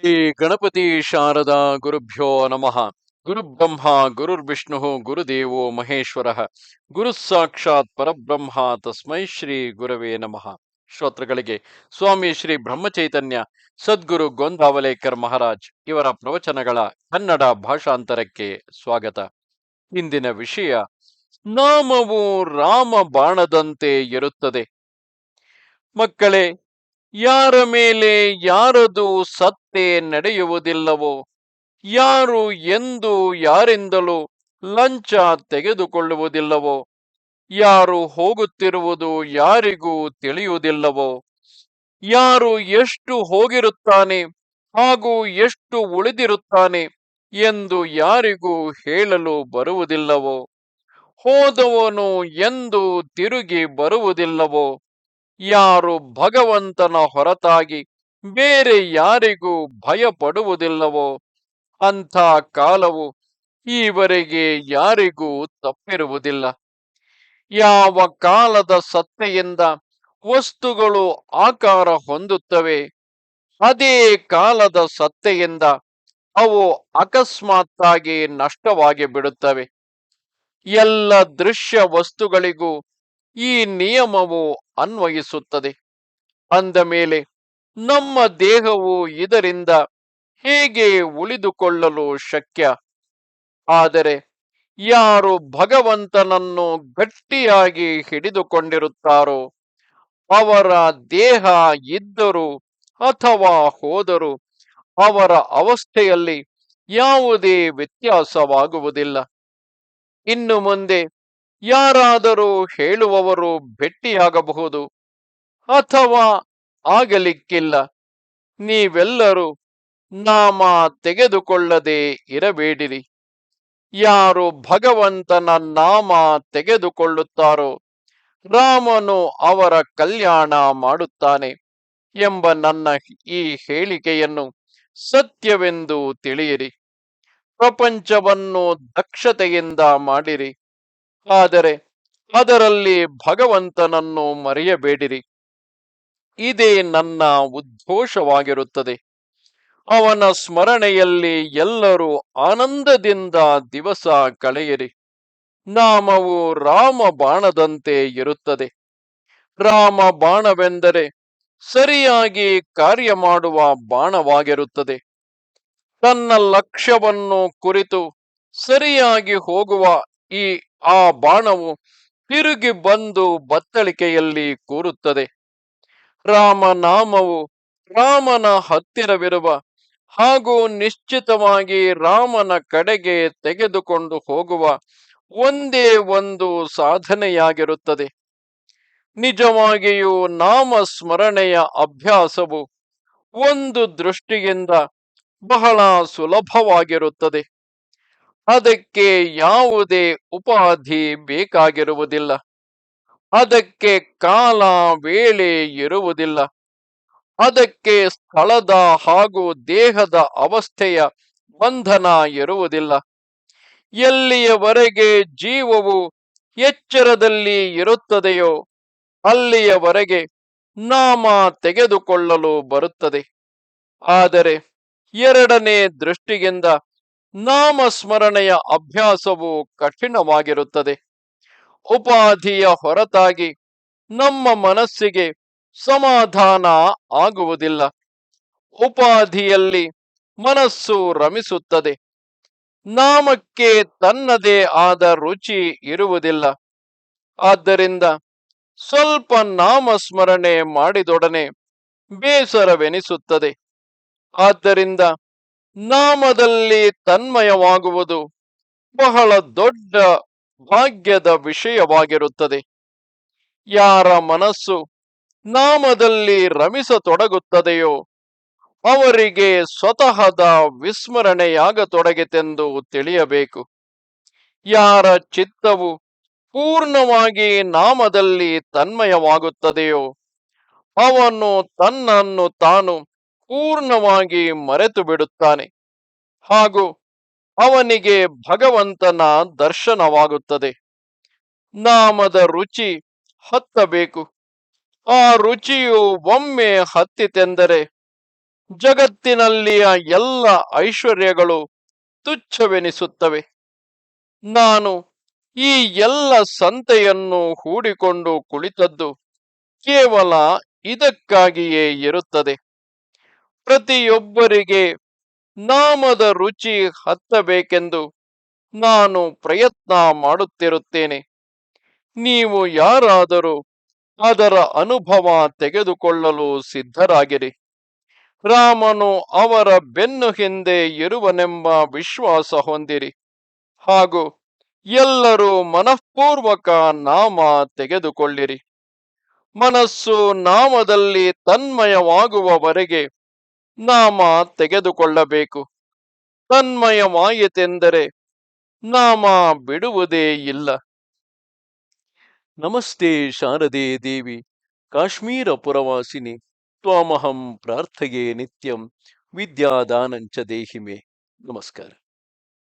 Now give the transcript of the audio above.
ಶ್ರೀ ಗಣಪತಿ ಶಾರದಾ ಗುರುಭ್ಯೋ ನಮಃ. ಗುರುಬ್ರಹ್ಮ, ಗುರುರ್ವಿಷ್ಣು, ಗುರುದೇವೋ ಮಹೇಶ್ವರ. ಗುರು ಸಾಕ್ಷಾತ್ ಪರಬ್ರಹ್ಮ ತಸ್ಮೈ ಶ್ರೀ ಗುರವೇ ನಮಃ. ಶ್ರೋತೃಗಳಿಗೆ, ಸ್ವಾಮಿ ಶ್ರೀ ಬ್ರಹ್ಮಚೈತನ್ಯ, ಸದ್ಗುರು ಗೋಂದಾವಲೇಕರ್ ಮಹಾರಾಜ್ ಇವರ ಪ್ರವಚನಗಳ ಕನ್ನಡ ಭಾಷಾಂತರಕ್ಕೆ ಸ್ವಾಗತ. ಇಂದಿನ ವಿಷಯ, ನಾಮವು ರಾಮ ಬಾಣದಂತೆ ಇರುತ್ತದೆ. ಮಕ್ಕಳೇ ಯಾರ ಮೇಲೆ ಯಾರದು ಸತ್ತೆ ನಡೆಯುವುದಿಲ್ಲವೋ, ಯಾರು ಎಂದು ಯಾರಿಂದಲೂ ಲಂಚ ತೆಗೆದುಕೊಳ್ಳುವುದಿಲ್ಲವೋ, ಯಾರು ಹೋಗುತ್ತಿರುವುದು ಯಾರಿಗೂ ತಿಳಿಯುವುದಿಲ್ಲವೋ, ಯಾರು ಎಷ್ಟು ಹೋಗಿರುತ್ತಾನೆ ಹಾಗೂ ಎಷ್ಟು ಉಳಿದಿರುತ್ತಾನೆ ಎಂದು ಯಾರಿಗೂ ಹೇಳಲು ಬರುವುದಿಲ್ಲವೋ, ಹೋದವನು ಎಂದು ತಿರುಗಿ ಬರುವುದಿಲ್ಲವೋ ಯಾರು ಭಗವಂತನ ಹೊರತಾಗಿ ಬೇರೆ ಯಾರಿಗೂ ಭಯ ಪಡುವುದಿಲ್ಲವೋ ಅಂಥ ಕಾಲವು ಈವರೆಗೆ ಯಾರಿಗೂ ತಪ್ಪಿರುವುದಿಲ್ಲ. ಯಾವ ಕಾಲದ ಸತ್ತೆಯಿಂದ ವಸ್ತುಗಳು ಆಕಾರ ಹೊಂದುತ್ತವೆ, ಅದೇ ಕಾಲದ ಸತ್ತೆಯಿಂದ ಅವು ಅಕಸ್ಮಾತ್ತಾಗಿ ನಷ್ಟವಾಗಿ ಬಿಡುತ್ತವೆ. ಎಲ್ಲ ದೃಶ್ಯ ವಸ್ತುಗಳಿಗೂ ಈ ನಿಯಮವು ಅನ್ವಯಿಸುತ್ತದೆ. ಅಂದ ಮೇಲೆ, ನಮ್ಮ ದೇಹವು ಇದರಿಂದ ಹೇಗೆ ಉಳಿದುಕೊಳ್ಳಲು ಶಕ್ಯ? ಆದರೆ, ಯಾರು ಭಗವಂತನನ್ನು ಗಟ್ಟಿಯಾಗಿ ಹಿಡಿದುಕೊಂಡಿರುತ್ತಾರೋ, ಅವರ ದೇಹ ಇದ್ದರೂ ಅಥವಾ ಹೋದರೂ ಅವರ ಅವಸ್ಥೆಯಲ್ಲಿ ಯಾವುದೇ ವ್ಯತ್ಯಾಸವಾಗುವುದಿಲ್ಲ. ಇನ್ನು ಮುಂದೆ ಯಾರಾದರೂ ಹೇಳುವವರು ಭೆಟ್ಟಿಯಾಗಬಹುದು ಅಥವಾ ಆಗಲಿಕ್ಕಿಲ್ಲ. ನೀವೆಲ್ಲರೂ ನಾಮ ತೆಗೆದುಕೊಳ್ಳದೆ ಇರಬೇಡಿರಿ. ಯಾರು ಭಗವಂತನ ನಾಮ ತೆಗೆದುಕೊಳ್ಳುತ್ತಾರೋ ರಾಮನು ಅವರ ಕಲ್ಯಾಣ ಮಾಡುತ್ತಾನೆ ಎಂಬ ನನ್ನ ಈ ಹೇಳಿಕೆಯನ್ನು ಸತ್ಯವೆಂದು ತಿಳಿಯಿರಿ. ಪ್ರಪಂಚವನ್ನು ದಕ್ಷತೆಯಿಂದ ಮಾಡಿರಿ. ಆದರೆ ಅದರಲ್ಲಿ ಭಗವಂತನನ್ನು ಮರೆಯಬೇಡಿರಿ. ಇದೇ ನನ್ನ ಉದ್ಘೋಷವಾಗಿರುತ್ತದೆ ಅವನ ಸ್ಮರಣೆಯಲ್ಲಿ ಎಲ್ಲರೂ ಆನಂದದಿಂದ ದಿವಸ ಕಳೆಯಿರಿ. ನಾಮವು ರಾಮ ಬಾಣದಂತೆ ಇರುತ್ತದೆ. ರಾಮ ಬಾಣವೆಂದರೆ ಸರಿಯಾಗಿ ಕಾರ್ಯ ಮಾಡುವ ಬಾಣವಾಗಿರುತ್ತದೆ. ತನ್ನ ಲಕ್ಷ್ಯವನ್ನು ಕುರಿತು ಸರಿಯಾಗಿ ಹೋಗುವ ಈ ಆ ಬಾಣವು ತಿರುಗಿ ಬಂದು ಬತ್ತಳಿಕೆಯಲ್ಲಿ ಕೂರುತ್ತದೆ. ರಾಮನಾಮವು ರಾಮನ ಹತ್ತಿರವಿರುವ ಹಾಗೂ ನಿಶ್ಚಿತವಾಗಿ ರಾಮನ ಕಡೆಗೆ ತೆಗೆದುಕೊಂಡು ಹೋಗುವ ಒಂದೇ ಒಂದು ಸಾಧನೆಯಾಗಿರುತ್ತದೆ. ನಿಜವಾಗಿಯೂ ನಾಮ ಸ್ಮರಣೆಯ ಅಭ್ಯಾಸವು ಒಂದು ದೃಷ್ಟಿಯಿಂದ ಬಹಳ ಸುಲಭವಾಗಿರುತ್ತದೆ. ಅದಕ್ಕೆ ಯಾವುದೇ ಉಪಾಧಿ ಬೇಕಾಗಿರುವುದಿಲ್ಲ. ಅದಕ್ಕೆ ಕಾಲ ವೇಳೆ ಇರುವುದಿಲ್ಲ. ಅದಕ್ಕೆ ಸ್ಥಳದ ಹಾಗೂ ದೇಹದ ಅವಸ್ಥೆಯ ಬಂಧನ ಇರುವುದಿಲ್ಲ. ಎಲ್ಲಿಯವರೆಗೆ ಜೀವವು ಎಚ್ಚರದಲ್ಲಿ ಇರುತ್ತದೆಯೋ ಅಲ್ಲಿಯವರೆಗೆ ನಾಮ ತೆಗೆದುಕೊಳ್ಳಲು ಬರುತ್ತದೆ. ಆದರೆ ಎರಡನೇ ದೃಷ್ಟಿಯಿಂದ ನಾಮಸ್ಮರಣೆಯ ಅಭ್ಯಾಸವು ಕಠಿಣವಾಗಿರುತ್ತದೆ. ಉಪಾಧಿಯ ಹೊರತಾಗಿ ನಮ್ಮ ಮನಸ್ಸಿಗೆ ಸಮಾಧಾನ ಆಗುವುದಿಲ್ಲ. ಉಪಾಧಿಯಲ್ಲಿ ಮನಸ್ಸು ರಮಿಸುತ್ತದೆ. ನಾಮಕ್ಕೆ ತನ್ನದೇ ಆದ ರುಚಿ ಇರುವುದಿಲ್ಲ. ಆದ್ದರಿಂದ ಸ್ವಲ್ಪ ನಾಮಸ್ಮರಣೆ ಮಾಡಿದೊಡನೆ ಬೇಸರವೆನಿಸುತ್ತದೆ. ಆದ್ದರಿಂದ ನಾಮದಲ್ಲಿ ತನ್ಮಯವಾಗುವುದು ಬಹಳ ದೊಡ್ಡ ಭಾಗ್ಯದ ವಿಷಯವಾಗಿರುತ್ತದೆ. ಯಾರ ಮನಸ್ಸು ನಾಮದಲ್ಲಿ ರಮಿಸತೊಡಗುತ್ತದೆಯೋ ಅವರಿಗೆ ಸ್ವತಃದ ವಿಸ್ಮರಣೆಯಾಗತೊಡಗಿತೆಂದು ತಿಳಿಯಬೇಕು. ಯಾರ ಚಿತ್ತವು ಪೂರ್ಣವಾಗಿ ನಾಮದಲ್ಲಿ ತನ್ಮಯವಾಗುತ್ತದೆಯೋ ಅವನು ತನ್ನನ್ನು ತಾನು ಪೂರ್ಣವಾಗಿ ಮರೆತು ಬಿಡುತ್ತಾನೆ. ಹಾಗೂ ಅವನಿಗೆ ಭಗವಂತನ ದರ್ಶನವಾಗುತ್ತದೆ. ನಾಮದ ರುಚಿ ಹತ್ತಬೇಕು. ಆ ರುಚಿಯು ಒಮ್ಮೆ ಹತ್ತಿತೆಂದರೆ ಜಗತ್ತಿನಲ್ಲಿಯ ಎಲ್ಲ ಐಶ್ವರ್ಯಗಳು ತುಚ್ಛವೆನಿಸುತ್ತವೆ. ನಾನು ಈ ಎಲ್ಲ ಸಂತೆಯನ್ನು ಹೂಡಿಕೊಂಡು ಕುಳಿತದ್ದು ಕೇವಲ ಇದಕ್ಕಾಗಿಯೇ ಇರುತ್ತದೆ. ಪ್ರತಿಯೊಬ್ಬರಿಗೆ ನಾಮದ ರುಚಿ ಹತ್ತಬೇಕೆಂದು ನಾನು ಪ್ರಯತ್ನ ಮಾಡುತ್ತಿರುತ್ತೇನೆ. ನೀವು ಯಾರಾದರೂ ಅದರ ಅನುಭವ ತೆಗೆದುಕೊಳ್ಳಲು ಸಿದ್ಧರಾಗಿರಿ. ರಾಮನು ಅವರ ಬೆನ್ನು ಹಿಂದೆ ಇರುವನೆಂಬ ವಿಶ್ವಾಸ ಹೊಂದಿರಿ. ಹಾಗೂ ಎಲ್ಲರೂ ಮನಃಪೂರ್ವಕ ನಾಮ ತೆಗೆದುಕೊಳ್ಳಿರಿ. ಮನಸ್ಸು ನಾಮದಲ್ಲಿ ತನ್ಮಯವಾಗುವವರೆಗೆ ನಾಮ ತೆಗೆದುಕೊಳ್ಳಬೇಕು. ತನ್ಮಯವಾಯಿತೆಂದರೆ ನಾಮ ಬಿಡುವುದೇ ಇಲ್ಲ. ನಮಸ್ತೆ ಶಾರದೆ ದೇವಿ, ಕಾಶ್ಮೀರ ಪುರವಾಸಿನಿ, ತ್ವಾಮಹಂ ಪ್ರಾರ್ಥೆಯೇ ನಿತ್ಯಂ, ವಿದ್ಯಾದಾನಂಚ ದೇಹಿಮೆ. ನಮಸ್ಕಾರ.